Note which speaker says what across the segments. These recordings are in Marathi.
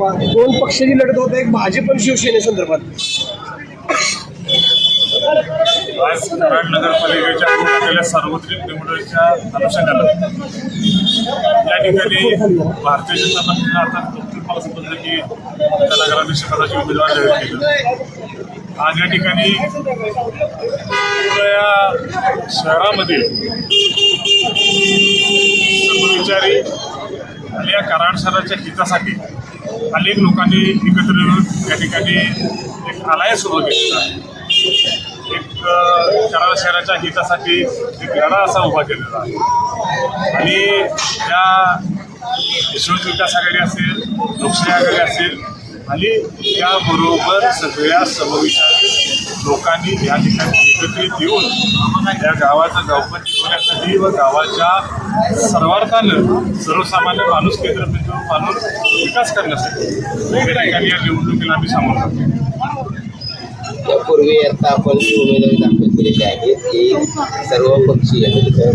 Speaker 1: दोन पक्षाची लढत होत एक भाजप आणि शिवसेनेसंदर्भात
Speaker 2: आज कराड नगरपालिकेच्या झालेल्या सार्वत्रिक निवडणुकीच्या अनुषंगानं या ठिकाणी भारतीय जनता पक्षाने आता नुकतीच मला समजलं की त्या नगराध्यक्ष पदाची उमेदवार जाहीर केली. आज या ठिकाणी या शहरामध्ये सर्वविचारी आणि या कराड शहराच्या हितासाठी अनेक लोकांनी एकत्र येऊन या ठिकाणी एक अलायन्स उभं केलेला आहे. एक अ, कराड शहराच्या हितासाठी एक लढा असा उभा केलेला आहे. आणि त्या यशवंत विकास आघाडी असेल लोकशाही आघाडी असेल आणि त्याबरोबर सगळ्या समविचार लोकांनी या ठिकाणी एकत्रित येऊन या गावाचं गावपण टिकवण्यासाठी व गावाच्या सर्वार्थानं सर्वसामान्य माणूस केंद्रबिंदू मानून विकास करण्यासाठी या ठिकाणी या निवडणुकीला आम्ही सामोरं जातो.
Speaker 3: यापूर्वी आता आपण जी उमेदवारी दाखल केलेली आहे ती सर्व पक्षीय म्हणजे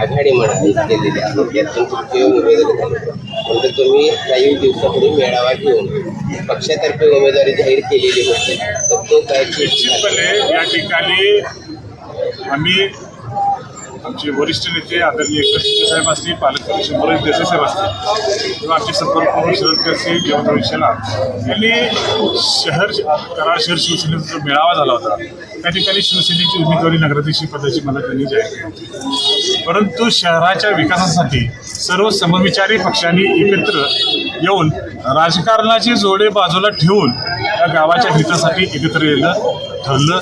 Speaker 3: आघाडी म्हणा केलेली आहे. त्यातून तुमची उमेदवारी झाली नंतर तुम्ही काही दिवसापूर्वी मेळावा घेऊन पक्षातर्फे उमेदवारी जाहीर केलेली होती. तर तो काय
Speaker 2: निश्चितपणे या ठिकाणी आम्ही आमचे वरिष्ठ नेते आदरणीय एकनाथ साहेब असतील पालकमंत्री शंभरज देसाई साहेब असतील किंवा आमचे संपर्क प्रमुख शरद खडसे यवतमाळ शेलार यांनी शहर कराड शहर शिवसेनेचा जो मेळावा झाला होता त्या ठिकाणी शिवसेनेची उमेदवारी नगराध्यक्ष पदाची मला त्यांनी जाहीर केली होती. परंतु शहराच्या विकासासाठी सर्व समविचारी पक्षांनी एकत्र येऊन राजकारणाची जोडे बाजूला ठेवून या गावाच्या हितासाठी एकत्र येणं ठरलं.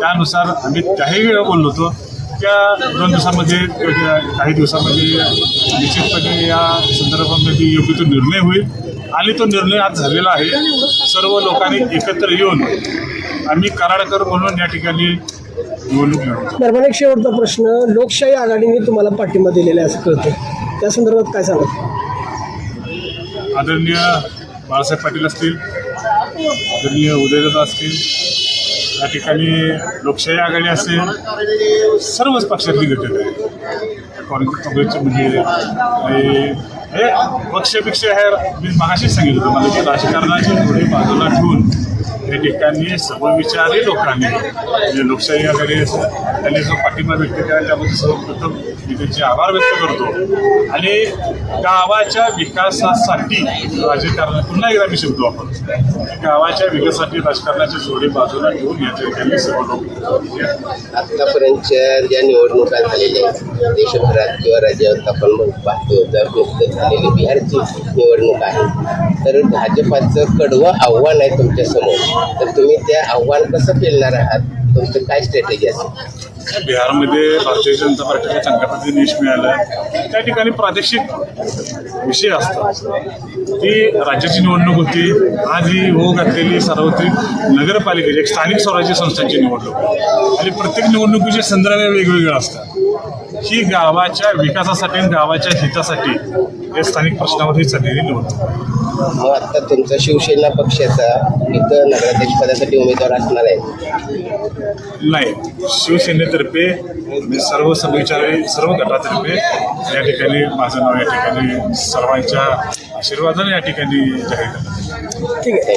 Speaker 2: त्यानुसार आम्ही त्याही वेळा बोललो होतो. त्या दोन दिवसामध्ये काही दिवसामध्ये निश्चितपणे या संदर्भामध्ये योग्य तो निर्णय होईल. आणि तो निर्णय आज झालेला आहे. सर्व लोकांनी एकत्र येऊन आम्ही कराडकर म्हणून या ठिकाणी निवडणूक लढवतो
Speaker 1: दरम्यान एक शेवटचा प्रश्न. लोकशाही आघाडीने तुम्हाला पाठिंबा दिलेला आहे असं कळतं त्या संदर्भात काय सांगा
Speaker 2: आदरणीय बाळासाहेब पाटील असतील आदरणीय उदयदादा असतील या ठिकाणी लोकशाही आघाडी असेल सर्वच पक्षातली घटक आहे काँग्रेस काँग्रेसचे म्हणजे हे- हे पक्षपेक्षा हे मी मागाशीच सांगितलं होतं मला की राजकारणाची थोडी बाजूला ठेवून या ठिकाणी सर्वविचारी लोकांनी. म्हणजे लोकशाही आघाडी त्यांनी जो पाठिंबा व्यक्त केला त्याबद्दल सर्वप्रथम मी त्यांचे आभार व्यक्त करतो. आणि गावाच्या विकासासाठी राजकारण पुन्हा एकदा मी शब्द वापरतो. गावाच्या विकासासाठी राजकारणाच्या जोडी बाजूला घेऊन या ठिकाणी सर्व लोक
Speaker 3: आतापर्यंतच्या ज्या निवडणुका झालेल्या आहेत देशभरात किंवा राज्यात आपण पाहतो तर नुकतं झालेली बिहारची निवडणूक आहे. तर भाजपाचं कडवं आव्हान आहे तुमच्यासमोर. तर तुम्ही त्या आव्हान कसं पेलणार आहात? तुमचं काय स्ट्रॅटेजी असेल?
Speaker 2: बिहारमध्ये भारतीय जनता पार्टीच्या संकटाचं पद्धतीने यश मिळालं. त्या ठिकाणी प्रादेशिक विषय असतात. ती राज्याची निवडणूक होती. आज ही हो घातलेली सार्वत्रिक नगरपालिकेची एक स्थानिक स्वराज्य संस्थांची निवडणूक. आणि प्रत्येक निवडणुकीचे संदर्भ हे वेगवेगळे असतात. ही गावाच्या विकासासाठी आणि गावाच्या हितासाठी या स्थानिक प्रश्नावर ही चाललेली निवडणूक.
Speaker 3: मग आता तुमचा शिवसेना पक्षाचा इथं नगराध्यक्ष पदासाठी उमेदवार असणार आहे
Speaker 2: नाही शिवसेनेतर्फे मी सर्व समविचारी सर्व गटातर्फे या ठिकाणी माझं नाव या ठिकाणी सर्वांच्या आशीर्वादाने या ठिकाणी जाहीर करण्यात.
Speaker 1: ठीक आहे